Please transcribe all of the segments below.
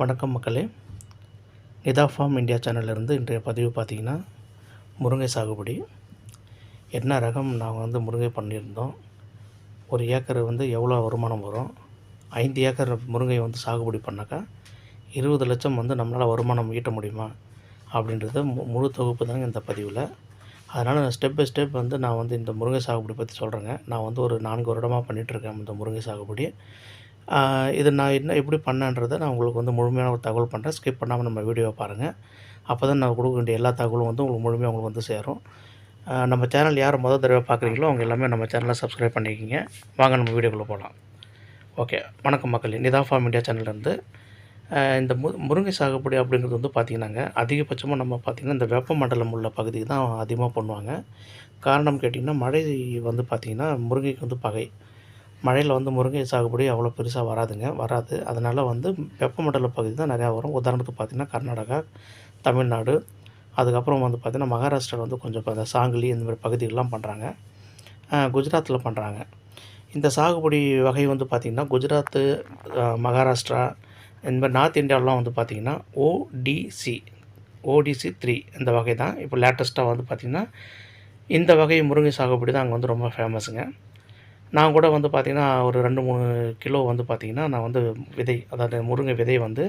வணக்கம் மக்களே. Nita form India சேனல்லேருந்து இன்றைய பதிவு பார்த்திங்கன்னா முருங்கை சாகுபடி. என்ன ரகம்? நாங்கள் வந்து முருங்கை பண்ணியிருந்தோம். ஒரு ஏக்கர் வந்து எவ்வளோ வருமானம் வரும்? ஐந்து ஏக்கர் முருங்கை வந்து சாகுபடி பண்ணாக்கா இருபது லட்சம் வந்து நம்மளால் வருமானம் ஈட்ட முடியுமா? அப்படின்றது மு முழு தொகுப்பு தாங்க இந்த பதிவில். அதனால் ஸ்டெப் பை ஸ்டெப் வந்து நான் வந்து இந்த முருங்கை சாகுபடி பற்றி சொல்கிறேங்க நான் வந்து ஒரு நான்கு வருடமாக பண்ணிகிட்ருக்கேன் இந்த முருங்கை சாகுபடி. இது நான் என்ன எப்படி பண்ணேன்றதை நான் உங்களுக்கு வந்து முழுமையான ஒரு தகவல் பண்ணுறேன் ஸ்கிப் பண்ணாமல் நம்ம வீடியோவை பாருங்கள் அப்போ தான் நான் கொடுக்க வேண்டிய எல்லா தகவலும் வந்து உங்களுக்கு முழுமையாக உங்களுக்கு வந்து சேரும். நம்ம சேனல் யார் முதல் தடவை பார்க்குறீங்களோ அவங்க எல்லாமே நம்ம சேனலை சப்ஸ்கிரைப் பண்ணிக்கிங்க. வாங்க நம்ம வீடியோக்குள்ளே போகலாம் ஓகே வணக்கம் மக்கள். நிதா ஃபார்ம் இந்தியா சேனல்லேருந்து இந்த மு முருங்கை சாகுபடி அப்படிங்கிறது வந்து பார்த்திங்கன்னாங்க அதிகபட்சமாக நம்ம பார்த்திங்கன்னா இந்த வெப்பமண்டலம் உள்ள பகுதிக்கு தான் அதிகமாக பண்ணுவாங்க. காரணம் கேட்டிங்கன்னா மழை வந்து பார்த்திங்கன்னா முருங்கைக்கு வந்து பகை. மழையில் வந்து முருங்கை சாகுபடி அவ்வளோ பெருசாக வராதுங்க. வராது. அதனால் வந்து வெப்பமண்டல பகுதி தான் நிறையா வரும். உதாரணத்துக்கு பார்த்திங்கன்னா கர்நாடகா தமிழ்நாடு அதுக்கப்புறம் வந்து பார்த்திங்கன்னா மகாராஷ்டிராவில் வந்து கொஞ்சம் இப்போ இந்த சாங்கிலி இந்த மாதிரி பகுதிகளெலாம் பண்ணுறாங்க குஜராத்தில் பண்ணுறாங்க இந்த சாகுபடி வகை வந்து பார்த்திங்கன்னா குஜராத்து மகாராஷ்டிரா இந்த மாதிரி நார்த் இந்தியாவிலாம் வந்து பார்த்திங்கன்னா ஓடிசி ஓடிசி த்ரீ இந்த வகை தான். இப்போ லேட்டஸ்ட்டாக வந்து பார்த்திங்கன்னா இந்த வகை முருங்கை சாகுபடி தான் அங்கே வந்து ரொம்ப ஃபேமஸுங்க நான் கூட வந்து பார்த்திங்கன்னா ஒரு ரெண்டு மூணு கிலோ வந்து பார்த்திங்கன்னா நான் வந்து விதை அதாவது முருங்கை விதை வந்து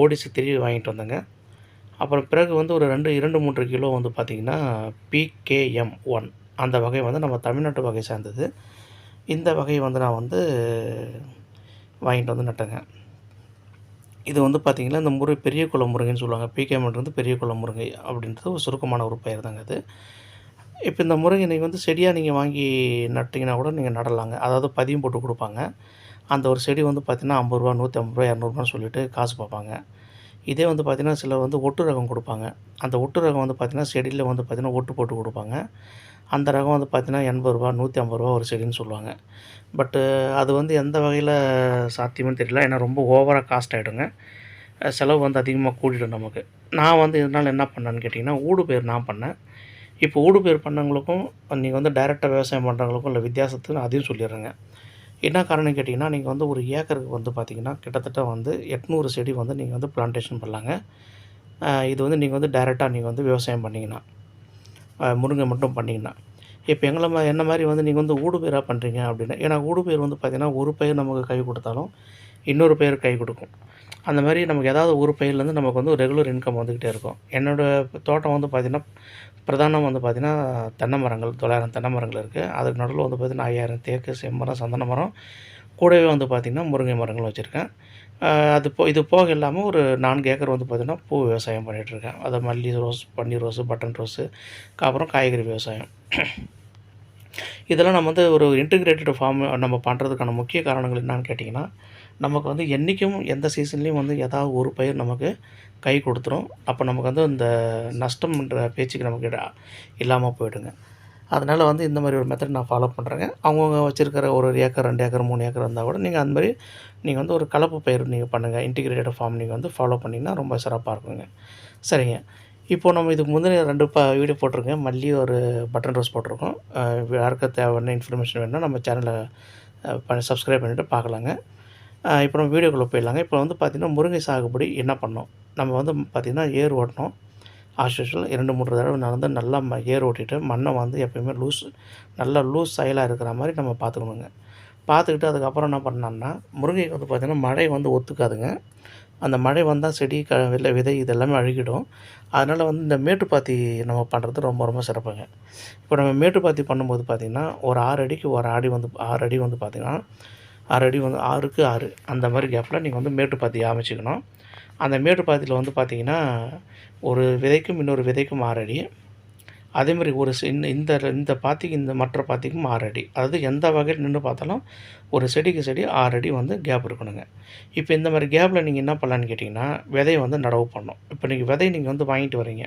ஓடிசு திருவி வாங்கிட்டு வந்தேங்க. அப்புறம் பிறகு வந்து ஒரு ரெண்டு இரண்டு மூன்று கிலோ வந்து பார்த்திங்கன்னா பிகேஎம் ஒன் அந்த வகை வந்து நம்ம தமிழ்நாட்டு வகை சார்ந்தது. இந்த வகையை வந்து நான் வந்து வாங்கிட்டு வந்து நட்டேங்க. இது வந்து பார்த்திங்கன்னா இந்த முறை பெரிய குளம் முருங்கைன்னு சொல்லுவாங்க. பிகேஎம்ன்றது பெரிய குளம் முருங்கை அப்படின்றது ஒரு சுருக்கமான ஒரு பெயர் தாங்க அது. இப்போ இந்த முருங்கை வந்து செடியாக நீங்கள் வாங்கி நட்டிங்கன்னா கூட நீங்கள் நடலாங்க. அதாவது பதியம் போட்டு கொடுப்பாங்க. அந்த ஒரு செடி வந்து பார்த்திங்கன்னா ஐம்பது ரூபா நூற்றி ஐம்பது ரூபா இரநூறுபான்னு சொல்லிட்டு காசு பார்ப்பாங்க. இதே வந்து பார்த்திங்கன்னா சிலர் வந்து ஒட்டு ரகம் கொடுப்பாங்க. அந்த ஒட்டு ரகம் வந்து பார்த்திங்கன்னா செடியில் வந்து பார்த்திங்கன்னா ஒட்டு போட்டு கொடுப்பாங்க. அந்த ரகம் வந்து பார்த்திங்கன்னா எண்பது ரூபா நூற்றி ஐம்பது ரூபா ஒரு செடின்னு சொல்லுவாங்க. பட்டு அது வந்து எந்த வகையில் சாத்தியம்னு தெரியல. ஏன்னா ரொம்ப ஓவராக காஸ்ட் ஆகிடுங்க. செலவு வந்து அதிகமாக கூட்டிடும் நமக்கு. நான் வந்து இதனால் என்ன பண்ணேன்னு கேட்டிங்கன்னா ஊடு பயிர் நான் பண்ணேன். இப்போ ஊடுபயிர் பண்ணவங்களுக்கும் நீங்கள் வந்து டைரெக்டாக விவசாயம் பண்ணுறவங்களுக்கும் இல்லை வித்தியாசத்துக்கு அதையும் சொல்லிடுறேங்க. என்ன காரணம் கேட்டிங்கன்னா நீங்கள் வந்து ஒரு ஏக்கருக்கு வந்து பார்த்திங்கன்னா கிட்டத்தட்ட வந்து எட்நூறு செடி வந்து நீங்கள் வந்து பிளான்டேஷன் பண்ணலாங்க. இது வந்து நீங்கள் வந்து டைரெக்டாக நீங்கள் வந்து விவசாயம் பண்ணிங்கன்னா முருங்கை மட்டும் பண்ணிங்கன்னா. இப்போ எங்களை மா என்ன மாதிரி வந்து நீங்கள் வந்து ஊடு பயிராக பண்ணுறீங்க அப்படின்னா ஏன்னா ஊடு பயிர் வந்து பார்த்திங்கன்னா ஒரு பயிர் நமக்கு கை கொடுத்தாலும் இன்னொரு பயிர் கை கொடுக்கும். அந்த மாதிரி நமக்கு ஏதாவது ஒரு பயிர்லேருந்து நமக்கு வந்து ரெகுலர் இன்கம் வந்துக்கிட்டே இருக்கும். என்னோடய தோட்டம் வந்து பார்த்திங்கன்னா பிரதானம் வந்து பார்த்திங்கன்னா தென்னை மரங்கள் தொள்ளாயிரம் தென்னை மரங்கள் இருக்குது அதுக்கு நடுவில் வந்து பார்த்திங்கன்னா ஐயாயிரம் தேக்கு செம்மரம் சந்தன மரம். கூடவே வந்து பார்த்திங்கன்னா முருங்கை மரங்கள் வச்சுருக்கேன். அது போ இது போக இல்லாமல் ஒரு நான்கு ஏக்கர் வந்து பார்த்திங்கன்னா பூ விவசாயம் பண்ணிகிட்ருக்கேன் அது மல்லி ரோஸ் பன்னீர் ரோஸு பட்டன் ரோஸு அப்புறம் காய்கறி விவசாயம். இதெல்லாம் நம்ம வந்து ஒரு இன்டிகிரேட்டட் ஃபார்ம் நம்ம பண்ணுறதுக்கான முக்கிய காரணங்கள் என்னன்னு கேட்டிங்கன்னா நமக்கு வந்து என்றைக்கும் எந்த சீசன்லேயும் வந்து ஏதாவது ஒரு பயிர் நமக்கு கை கொடுத்துரும். அப்போ நமக்கு வந்து இந்த நஷ்டம்ன்ற பேச்சுக்கு நமக்கு இல்லாமல் போயிடுங்க. அதனால் வந்து இந்த மாதிரி ஒரு மெத்தட் நான் ஃபாலோ பண்ணுறேங்க அவங்கவுங்க வச்சுருக்கிற ஒரு ஏக்கர் ரெண்டு ஏக்கர் மூணு ஏக்கர் இருந்தால் கூட நீங்கள் அந்த மாதிரி நீங்கள் வந்து ஒரு கலப்பு பயிர் நீங்கள் பண்ணுங்கள் இன்டிகிரேட்டட் ஃபார்ம் நீங்கள் வந்து ஃபாலோ பண்ணிங்கன்னா ரொம்ப சிறப்பாக இருக்குங்க. சரிங்க. இப்போது நம்ம இதுக்கு முந்தின ரெண்டு ப வீடியோ போட்டிருக்கேன். மல்லி ஒரு பட்டன் ரோஸ் போட்டிருக்கோம். யாருக்கு தேவையான இன்ஃபர்மேஷன் வேணும்னா நம்ம சேனலை பண்ணி சப்ஸ்கிரைப் பண்ணிவிட்டு பார்க்கலாங்க. இப்போ நம்ம வீடியோக்குள்ளே போயிடலாங்க. இப்போ வந்து பார்த்திங்கன்னா முருங்கை சாகுபடி என்ன பண்ணோம்? நம்ம வந்து பார்த்திங்கன்னா ஏர் ஓட்டணும். ஆஸ் இரண்டு மூன்று தடவை நடந்து நல்லா ம ஏர் ஓட்டிட்டு மண்ணை வந்து எப்பயுமே லூஸ் நல்லா லூஸ் சைலாக இருக்கிற மாதிரி நம்ம பார்த்துக்கணுங்க. பார்த்துக்கிட்டு அதுக்கப்புறம் என்ன பண்ணோம்னா முருங்கைக்கு வந்து பார்த்திங்கன்னா மழை வந்து ஒத்துக்காதுங்க. அந்த மழை வந்தால் செடி க இல்லை விதை இதெல்லாமே அழுகிடும். அதனால் வந்து இந்த மேட்டுப்பாத்தி நம்ம பண்ணுறது ரொம்ப ரொம்ப சிறப்புங்க. இப்போ நம்ம மேட்டுப்பாத்தி பண்ணும்போது பார்த்திங்கன்னா ஒரு ஆறு அடிக்கு ஒரு ஆடி வந்து ஆறு அடி வந்து பார்த்திங்கன்னா ஆறு அடி வந்து ஆறுக்கு ஆறு. அந்த மாதிரி கேப்பில் நீங்கள் வந்து மேட்டுப்பாத்தி அமைச்சிக்கணும். அந்த மேட்டுப்பாத்தியில் வந்து பார்த்திங்கன்னா ஒரு விதைக்கும் இன்னொரு விதைக்கும் ஆறு அடி. அதே மாதிரி ஒரு இந்த இந்த பாத்திக்கு இந்த மற்ற பாத்திக்கும் ஆறு அடி. அதாவது எந்த வகையில் நின்று பார்த்தாலும் ஒரு செடிக்கு செடி ஆறு அடி வந்து கேப் இருக்கணுங்க. இப்போ இந்த மாதிரி கேப்பில் நீங்கள் என்ன பண்ணலான்னு கேட்டிங்கன்னா விதையை வந்து நடவு பண்ணணும். இப்போ நீங்கள் விதையை நீங்கள் வந்து வாங்கிட்டு வரீங்க.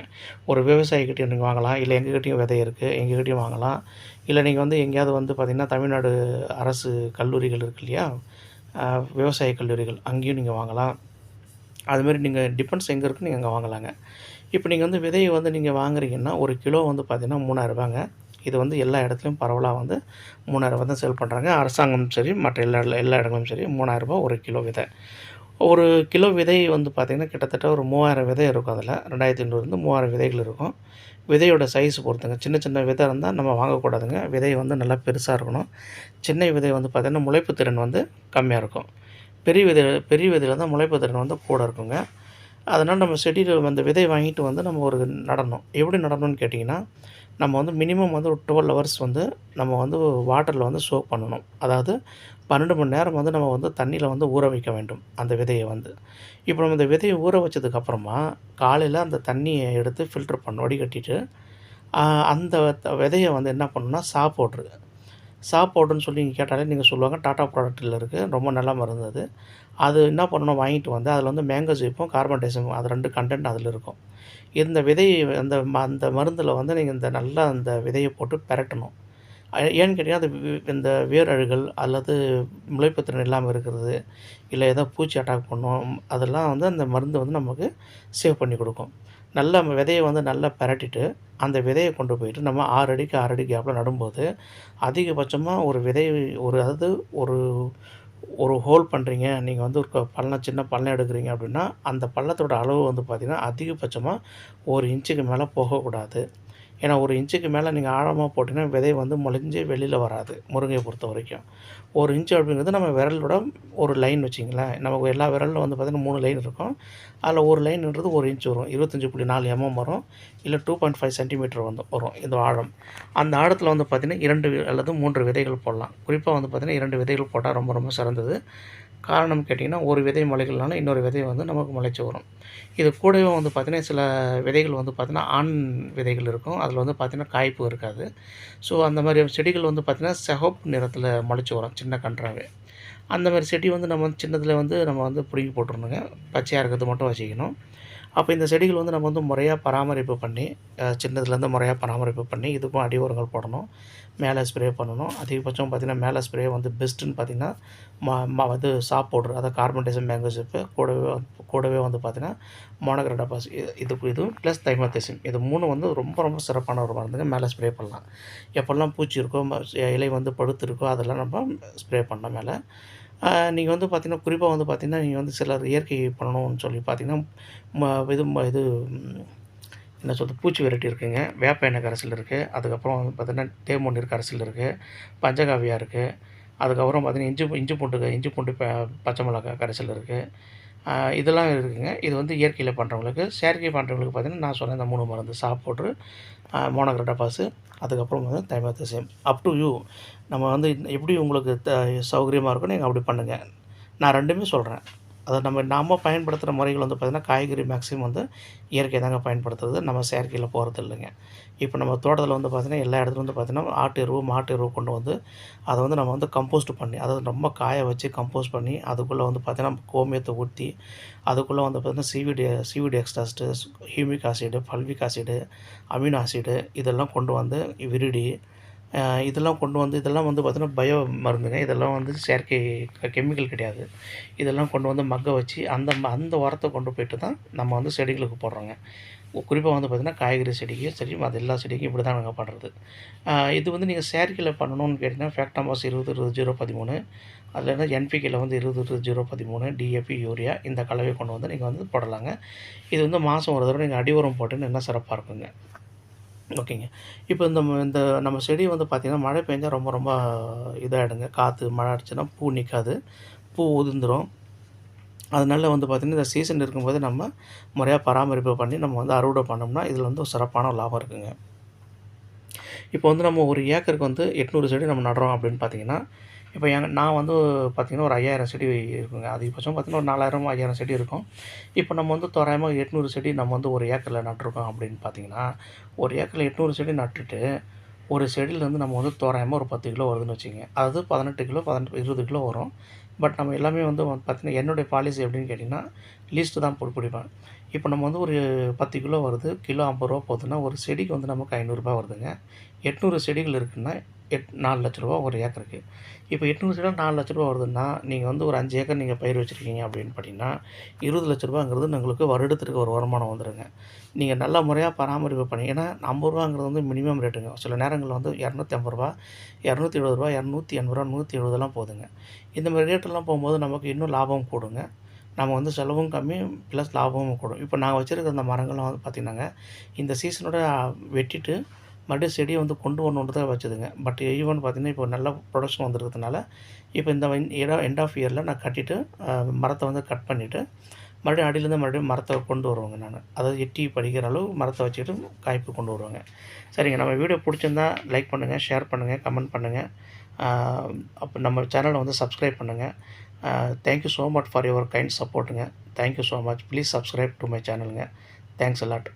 ஒரு விவசாயிக்கிட்டையும் நீங்கள் வாங்கலாம். இல்லை எங்ககிட்டையும் விதை இருக்குது எங்ககிட்டையும் வாங்கலாம். இல்லை நீங்கள் வந்து எங்கேயாவது வந்து பார்த்திங்கன்னா தமிழ்நாடு அரசு கல்லூரிகள் இருக்கு இல்லையா? விவசாய கல்லூரிகள் அங்கேயும் நீங்கள் வாங்கலாம். அதுமாரி நீங்கள் டிபெண்ட்ஸ் எங்கே இருக்குன்னு நீங்கள் அங்கே வாங்கலாங்க. இப்போ நீங்கள் வந்து விதையை வந்து நீங்கள் வாங்குறீங்கன்னா ஒரு கிலோ வந்து பார்த்திங்கன்னா மூணாயிரரூபாங்க இது வந்து எல்லா இடத்துலையும் பரவலாக வந்து மூணாயிரரூபா தான் சேல் பண்ணுறாங்க அரசாங்கம் சரி மற்ற எல்லா எல்லா இடங்களும் சரி மூணாயிரரூபா ஒரு கிலோ விதை. ஒரு கிலோ விதை வந்து பார்த்திங்கன்னா கிட்டத்தட்ட ஒரு மூவாயிரம் விதை இருக்கும் அதில். ரெண்டாயிரத்தி ஐநூறுலேருந்து மூவாயிரம் விதைகள் இருக்கும். விதையோட சைஸ் பொறுத்துங்க. சின்ன சின்ன விதை இருந்தால் நம்ம வாங்கக்கூடாதுங்க. விதை வந்து நல்லா பெருசாக இருக்கணும். சின்ன விதை வந்து பார்த்திங்கன்னா முளைப்பு திறன் வந்து கம்மியாக இருக்கும். பெரிய விதை பெரிய விதையில் தான் முளைப்பு திறன் வந்து கூட இருக்குங்க. அதனால் நம்ம செடியில் அந்த விதை வாங்கிட்டு வந்து நம்ம ஒரு நடணும். எப்படி நடணும்னு கேட்டிங்கன்னா நம்ம வந்து மினிமம் வந்து ஒரு டுவெல் ஹவர்ஸ் வந்து நம்ம வந்து வாட்டரில் வந்து சோக் பண்ணணும். அதாவது பன்னெண்டு மணி நேரம் வந்து நம்ம வந்து தண்ணியில் வந்து ஊற வைக்க வேண்டும் அந்த விதையை வந்து. இப்போ நம்ம இந்த விதையை ஊற வச்சதுக்கப்புறமா காலையில் அந்த தண்ணியை எடுத்து ஃபில்ட்ரு பண்ண வடிகட்டிட்டு அந்த விதையை வந்து என்ன பண்ணணும்னா சாப்போட்ருக்கு சா பவுடர்னு சொல்லி நீங்கள் கேட்டாலே நீங்கள் சொல்லுவாங்க. டாட்டா ப்ராடக்ட்டில் இருக்குது ரொம்ப நல்ல மருந்து அது. அது என்ன பண்ணணும்? வாங்கிட்டு வந்து அதில் வந்து மேங்கோ ஜீப்பும் கார்பன் டைசம் அது ரெண்டு கண்டென்ட் அதில் இருக்கும். இந்த விதை அந்த ம- அந்த மருந்தில் வந்து நீங்கள் இந்த நல்லா அந்த விதையை போட்டு பெரட்டணும். ஏன்னு கேட்டிங்கன்னா அது இந்த வேரழுகள் அல்லது முளைப்புத்திறன் இல்லாமல் இருக்கிறது இல்லை ஏதோ பூச்சி அட்டாக் பண்ணும் அதெல்லாம் வந்து அந்த மருந்து வந்து நமக்கு சேவ் பண்ணி கொடுக்கும். நல்லா விதையை வந்து நல்லா பரட்டிட்டு அந்த விதையை கொண்டு போயிட்டு நம்ம ஆறு அடிக்கு ஆறு அடி கேப்பில் நடும்போது அதிகபட்சமாக ஒரு விதை ஒரு அதாவது ஒரு ஒரு ஹோல் பண்ணுறீங்க நீங்கள் வந்து ஒரு பள்ளம் சின்ன பள்ளம் எடுக்கிறீங்க அப்படின்னா அந்த பள்ளத்தோட அளவு வந்து பார்த்திங்கன்னா அதிகபட்சமாக ஒரு இன்ச்சுக்கு மேலே போகக்கூடாது. ஏன்னா ஒரு இன்ச்சுக்கு மேலே நீங்கள் ஆழமாக போட்டிங்கன்னா விதை வந்து முளைஞ்சு வெளியில் வராது முருங்கையை பொறுத்த வரைக்கும். ஒரு இன்ச்சு அப்படிங்கிறது நம்ம விரலோட ஒரு லைன் வச்சிங்களேன் நமக்கு எல்லா விரலில் வந்து பார்த்திங்கன்னா மூணு லைன் இருக்கும். அதில் ஒரு லைன்ன்றது ஒரு இன்ச் வரும். இருபத்தஞ்சி புள்ளி நாலு எம்எம் வரும். இல்லை டூ பாயிண்ட் ஃபைவ் சென்டிமீட்டர் வந்து வரும் இந்த ஆழம். அந்த ஆழத்தில் வந்து பார்த்திங்கன்னா இரண்டு அல்லது மூன்று விதைகள் போடலாம். குறிப்பாக வந்து பார்த்திங்கன்னா இரண்டு விதைகள் போட்டால் ரொம்ப ரொம்ப சிறந்தது. காரணம் கேட்டிங்கன்னா ஒரு விதை முளைக்கலனாலும் இன்னொரு விதை வந்து நமக்கு முளைச்சி வரும். இது கூடவே வந்து பார்த்திங்கன்னா சில விதைகள் வந்து பார்த்திங்கன்னா ஆண் விதைகள் இருக்கும். அதில் வந்து பார்த்திங்கன்னா காய்ப்பு இருக்காது. ஸோ அந்த மாதிரி செடிகள் வந்து பார்த்திங்கன்னா செகப் நிறத்தில் முளைச்சி வரும் சின்ன கன்றாவே. அந்த மாதிரி செடி வந்து நம்ம வந்து சின்னதில் வந்து நம்ம வந்து பிடுங்கி போட்டுருணுங்க பச்சையாக இருக்கிறது மட்டும் வச்சுக்கணும். அப்போ இந்த செடிகள் வந்து நம்ம வந்து முறையாக பராமரிப்பு பண்ணி சின்னதுலேருந்து முறையாக பராமரிப்பு பண்ணி இதுக்கும் அடி உரங்கள் போடணும் மேலே ஸ்ப்ரே பண்ணணும். அதிகபட்சம் பார்த்திங்கன்னா மேலே ஸ்ப்ரே வந்து பெஸ்ட்டுன்னு பார்த்திங்கன்னா மா மா வந்து சாப் பவுட்ரு அதாவது கார்பன் டைசம் கூடவே கூடவே வந்து பார்த்திங்கன்னா மோனோகிராடாபாஸ் இதுக்கு இது ப்ளஸ் தைமத்தசிம் இது மூணு வந்து ரொம்ப ரொம்ப சிறப்பான ஒரு மருந்துங்க. மேலே ஸ்ப்ரே பண்ணலாம். எப்போல்லாம் பூச்சி இருக்கோ இலை வந்து படுத்து இருக்கோ அதெல்லாம் நம்ம ஸ்ப்ரே பண்ணோம் மேலே. நீங்கள் வந்து பார்த்திங்கன்னா குறிப்பாக வந்து பார்த்திங்கன்னா நீங்கள் வந்து சிலர் இயற்கை பண்ணணும்னு சொல்லி பார்த்திங்கன்னா ம- இது ம- இது என்ன சொல்கிறது பூச்சி வெரைட்டி இருக்குதுங்க வேப்ப எண்ணெய் கரைசல் இருக்குது அதுக்கப்புறம் வந்து பார்த்திங்கன்னா தேமொன் நீர் கரைசல் இருக்குது பஞ்சகாவியா இருக்குது அதுக்கப்புறம் பார்த்திங்கன்னா இஞ்சி இஞ்சி பூண்டு இஞ்சி பூண்டு ப- பச்சை மிளகாய் கரைசல் இருக்குது இதெல்லாம் இருக்குதுங்க இது வந்து இயற்கையில் பண்ணுறவங்களுக்கு செயற்கை பண்ணுறவங்களுக்கு பார்த்திங்கன்னா நான் சொன்ன இந்த மூணு மருந்து சாப்பிட்ரு மோனோக்ரட்டபாஸு அதுக்கப்புறம் வந்து தைமத்தசியம் அப் டு யூ நம்ம வந்து எப்படி உங்களுக்கு த சௌகரியமாக இருக்கோ நீங்கள் அப்படி பண்ணுங்கள் நான் ரெண்டுமே சொல்கிறேன் அதை நம்ம நாம பயன்படுத்துகிற முறைகள் வந்து பார்த்திங்கன்னா காய்கறி மேக்ஸிமம் வந்து இயற்கை தாங்க பயன்படுத்துறது. நம்ம செயற்கையில் போகிறது இல்லைங்க. இப்போ நம்ம தோட்டத்தில் வந்து பார்த்திங்கன்னா எல்லா இடத்துலையும் வந்து பார்த்திங்கன்னா ஆட்டு எருவு மாட்டு எருவு கொண்டு வந்து அதை வந்து நம்ம வந்து கம்போஸ்ட் பண்ணி அதாவது ரொம்ப காய வச்சு கம்போஸ்ட் பண்ணி அதுக்குள்ளே வந்து பார்த்திங்கன்னா கோமியத்தை ஊற்றி அதுக்குள்ளே வந்து பார்த்திங்கன்னா seaweed seaweed extract humic acid fulvic acid amino acid இதெல்லாம் கொண்டு வந்து விரிடி இதெல்லாம் கொண்டு வந்து இதெல்லாம் வந்து பார்த்தோன்னா பயோ மருந்துங்க. இதெல்லாம் வந்து செயற்கை கெமிக்கல் கிடையாது. இதெல்லாம் கொண்டு வந்து மக்க வச்சு அந்த ம- அந்த உரத்தை கொண்டு போயிட்டு தான் நம்ம வந்து செடிகளுக்கு போடுறோங்க. குறிப்பாக வந்து பார்த்திங்கன்னா காய்கறி செடிக்கும் சரி அது எல்லா செடிக்கும் இப்படி தான் நாங்கள் பண்ணுறது இது வந்து நீங்கள் செயற்கையில் பண்ணணும்னு கேட்டிங்கன்னா ஃபேக்டாமாஸ் இருபது இருபது ஜீரோ பதிமூணு. அதில் என்ன என்பிக்கையில் வந்து இருபது இருபது ஜீரோ பதிமூணு டிஏபி யூரியா இந்த கலவையை கொண்டு வந்து நீங்கள் வந்து போடலாங்க. இது வந்து மாதம் ஒரு தடவை நீங்கள் அடி உரம் போட்டுன்னு இன்னும் சிறப்பாக இருக்குங்க. ஓகேங்க. இப்போ இந்த இந்த நம்ம செடி வந்து பார்த்திங்கன்னா மழை பெஞ்சால் ரொம்ப ரொம்ப இதாகிடுங்க காற்று மழை அடிச்சுன்னா பூ நிற்காது பூ உதிர்ந்துடும் அதனால வந்து பார்த்திங்கன்னா இந்த சீசன் இருக்கும்போது நம்ம முறையாக பராமரிப்பு பண்ணி நம்ம வந்து அறுவடை பண்ணோம்னா இதில் வந்து ஒரு சிறப்பான லாபம் இருக்குங்க. இப்போ வந்து நம்ம ஒரு ஏக்கருக்கு வந்து எட்நூறு செடி நம்ம நடுறோம் அப்படின்னு பார்த்தீங்கன்னா இப்போ எங்க நான் வந்து பார்த்திங்கன்னா ஒரு ஐயாயிரம் செடி இருக்குங்க. அதிகபட்சம் பார்த்திங்கன்னா ஒரு நாலாயிரம் ஐயாயிரம் செடி இருக்கும். இப்போ நம்ம வந்து தோராயமாக எட்நூறு செடி நம்ம வந்து ஒரு ஏக்கரில் நட்டிருக்கோம் அப்படின்னு பார்த்தீங்கன்னா ஒரு ஏக்கரில் எட்நூறு செடி நட்டுட்டு ஒரு செடியிலேருந்து நம்ம வந்து தோராயமாக ஒரு பத்து கிலோ வருதுன்னு வச்சுங்க. அதாவது பதினெட்டு கிலோ பதினெட்டு இருபது கிலோ வரும். பட் நம்ம எல்லாமே வந்து பார்த்திங்கன்னா என்னுடைய பாலிசி எப்படின்னு கேட்டிங்கன்னா லீஸ்ட்டு தான் போட்டு பிடிப்பேன். இப்போ நம்ம வந்து ஒரு பத்து கிலோ வருது கிலோ ஐம்பது ரூபா போகுதுன்னா ஒரு செடிக்கு வந்து நமக்கு ஐநூறுரூபா வருதுங்க. எட்நூறு செடிகள் இருக்குன்னா எட் நாலு லட்ச ரூபா ஒரு ஏக்கருக்கு. இப்போ எட்நூறு செடியில் நாலு லட்ச ரூபா வருதுன்னா நீங்கள் வந்து ஒரு அஞ்சு ஏக்கர் நீங்கள் பயிர் வச்சுருக்கீங்க அப்படின்னு பார்த்தீங்கன்னா இருபது லட்ச ரூபாங்கிறது உங்களுக்கு வருடத்திற்கு ஒரு வருமானம் வந்துடுங்க நீங்கள் நல்ல முறையாக பராமரிப்பு பண்ணி ஏன்னா ஐம்பது ரூபாங்கிறது வந்து மினிமம் ரேட்டுங்க சில நேரங்களில் வந்து இரநூத்தி ஐம்பது ரூபா இரநூத்தி எழுபது ரூபா இரநூத்தி எண்பது ரூபா நூற்றி எழுபதெல்லாம் போதுங்க. இந்த மாதிரி ரேட்டெல்லாம் போகும்போது நமக்கு இன்னும் லாபம் கூடுங்க. நம்ம வந்து செலவும் கம்மி ப்ளஸ் லாபமும் கூடும். இப்போ நாங்கள் வச்சுருக்க அந்த மரங்கள்லாம் வந்து பார்த்திங்கன்னாங்க இந்த சீசனோட வெட்டிட்டு மறுபடியும் செடியை வந்து கொண்டு வரணுன்றது தான் வச்சதுங்க. பட் ஈவன் பார்த்திங்கன்னா இப்போ நல்ல ப்ரொடக்ஷன் வந்துருக்கிறதுனால இப்போ இந்த இடம் எண்ட் ஆஃப் இயரில் நான் கட்டிட்டு மரத்தை வந்து கட் பண்ணிவிட்டு மறுபடியும் அடியிலேருந்து மறுபடியும் மரத்தை கொண்டு வருவாங்க நான். அதாவது எட்டி படிக்கிற அளவு மரத்தை வச்சுட்டு காய்ப்பு கொண்டு வருவாங்க. சரிங்க நம்ம வீடியோ பிடிச்சிருந்தா லைக் பண்ணுங்கள் ஷேர் பண்ணுங்கள் கமெண்ட் பண்ணுங்கள் அப்போ நம்ம சேனலை வந்து சப்ஸ்கிரைப் பண்ணுங்கள் thank you so much for your kind சப்போர்ட்டுங்க thank you so much please subscribe to my சேனலுங்க thanks allot